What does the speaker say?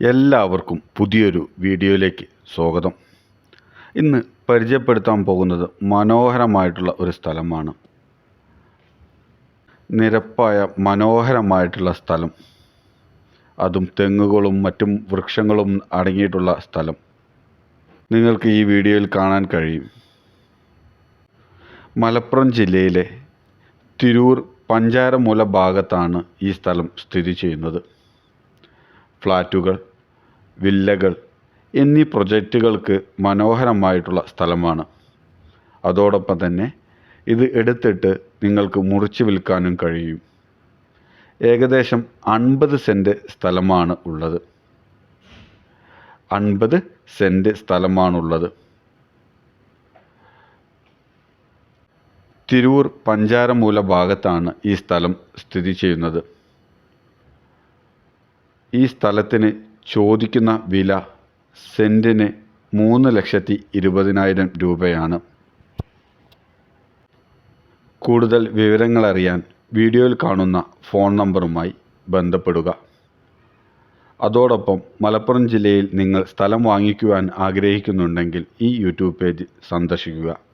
എല്ലാവർക്കും പുതിയൊരു വീഡിയോയിലേക്ക് സ്വാഗതം. ഇന്ന് പരിചയപ്പെടുത്താൻ പോകുന്നത് മനോഹരമായിട്ടുള്ള ഒരു സ്ഥലമാണ്. നിരപ്പായ മനോഹരമായിട്ടുള്ള സ്ഥലം. അതും തെങ്ങുകളും മറ്റും വൃക്ഷങ്ങളും അടങ്ങിയിട്ടുള്ള സ്ഥലം. നിങ്ങൾക്ക് ഈ വീഡിയോയിൽ കാണാൻ കഴിയും. മലപ്പുറം ജില്ലയിലെ തിരൂർ പഞ്ചാരമൂല ഭാഗത്താണ് ഈ സ്ഥലം സ്ഥിതി ചെയ്യുന്നത്. ഫ്ലാറ്റുകൾ വില്ലകൾ എന്നീ പ്രൊജക്റ്റുകൾക്ക് മനോഹരമായിട്ടുള്ള സ്ഥലമാണ്. അതോടൊപ്പം തന്നെ ഇത് എടുത്തിട്ട് നിങ്ങൾക്ക് മുറിച്ച് വിൽക്കാനും കഴിയും. ഏകദേശം അൻപത് സെന്റ് സ്ഥലമാണ് ഉള്ളത്. അൻപത് സെന്റ് സ്ഥലമാണുള്ളത്. തിരൂർ പഞ്ചാരമൂല ഭാഗത്താണ് ഈ സ്ഥലം സ്ഥിതി ചെയ്യുന്നത്. ഈ സ്ഥലത്തിന് ചോദിക്കുന്ന വില സെന്റിന് മൂന്ന് ലക്ഷത്തി ഇരുപതിനായിരം രൂപയാണ്. കൂടുതൽ വിവരങ്ങളറിയാൻ വീഡിയോയിൽ കാണുന്ന ഫോൺ നമ്പറുമായി ബന്ധപ്പെടുക. അതോടൊപ്പം മലപ്പുറം ജില്ലയിൽ നിങ്ങൾ സ്ഥലം വാങ്ങിക്കുവാൻ ആഗ്രഹിക്കുന്നുണ്ടെങ്കിൽ ഈ യൂട്യൂബ് പേജ് സന്ദർശിക്കുക.